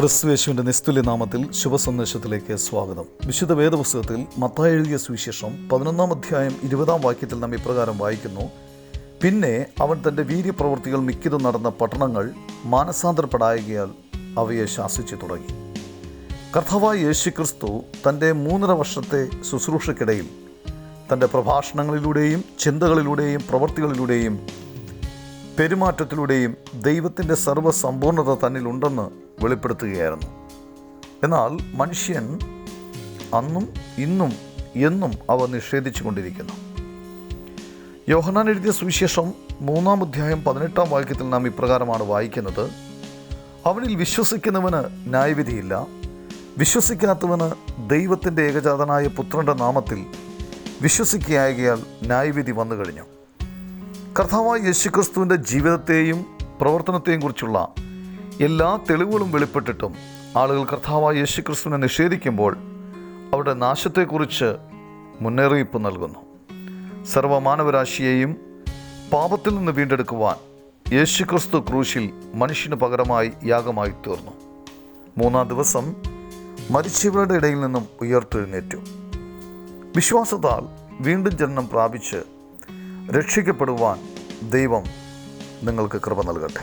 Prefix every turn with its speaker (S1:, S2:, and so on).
S1: ക്രിസ്തുവേശുവിന്റെ നിസ്തുല്യ നാമത്തിൽ ശുഭസന്ദേശത്തിലേക്ക് സ്വാഗതം. വിശുദ്ധ വേദപുസ്തകത്തിൽ മത്തായി എഴുതിയ സുവിശേഷം പതിനൊന്നാം അധ്യായം ഇരുപതാം വാക്യത്തിൽ നാം ഇപ്രകാരം വായിക്കുന്നു. പിന്നെ അവൻ തന്റെ വീര്യപ്രവൃത്തികൾ മിക്കതും നടന്ന പട്ടണങ്ങൾ മാനസാന്തരപ്പെടായകയാൽ അവയെ ശാസിച്ചു തുടങ്ങി. കർത്താവായ യേശുക്രിസ്തു തന്റെ മൂന്നര വർഷത്തെ ശുശ്രൂഷക്കിടയിൽ തന്റെ പ്രഭാഷണങ്ങളിലൂടെയും ചിന്തകളിലൂടെയും പ്രവൃത്തികളിലൂടെയും പെരുമാറ്റത്തിലൂടെയും ദൈവത്തിന്റെ സർവസമ്പൂർണത തന്നിലുണ്ടെന്ന് വെളിപ്പെടുത്തുകയായിരുന്നു. എന്നാൽ മനുഷ്യൻ അന്നും ഇന്നും എന്നും അവ നിഷേധിച്ചു കൊണ്ടിരിക്കുന്നു യോഹനാൻ എഴുതിയ സുവിശേഷം മൂന്നാം അധ്യായം പതിനെട്ടാം വാക്യത്തിൽ നാം ഇപ്രകാരമാണ് വായിക്കുന്നത്. അവനിൽ വിശ്വസിക്കുന്നവന് ന്യായവിധിയില്ല. വിശ്വസിക്കാത്തവന് ദൈവത്തിന്റെ ഏകജാതനായ പുത്രന്റെ നാമത്തിൽ വിശ്വസിക്കുകയായകയാൽ ന്യായവിധി വന്നു കഴിഞ്ഞു കർത്താവായ യേശുക്രിസ്തുവിന്റെ ജീവിതത്തെയും പ്രവർത്തനത്തെയും കുറിച്ചുള്ള എല്ലാ തെളിവുകളും വെളിപ്പെട്ടിട്ടും ആളുകൾ കർത്താവായ യേശുക്രിസ്തുവിനെ നിഷേധിക്കുമ്പോൾ അവരുടെ നാശത്തെക്കുറിച്ച് മുന്നറിയിപ്പ് നൽകുന്നു. സർവമാനവരാശിയെയും പാപത്തിൽ നിന്ന് വീണ്ടെടുക്കുവാൻ യേശുക്രിസ്തു ക്രൂശിൽ മനുഷ്യന് പകരമായി യാഗമായി തീർന്നു. മൂന്നാം ദിവസം മരിച്ചവരുടെ ഇടയിൽ നിന്നും ഉയർത്തെഴുന്നേറ്റു. വിശ്വാസത്താൽ വീണ്ടും ജനനം പ്രാപിച്ച് രക്ഷിക്കപ്പെടുവാൻ ദൈവം നിങ്ങൾക്ക് കൃപ നൽകട്ടെ.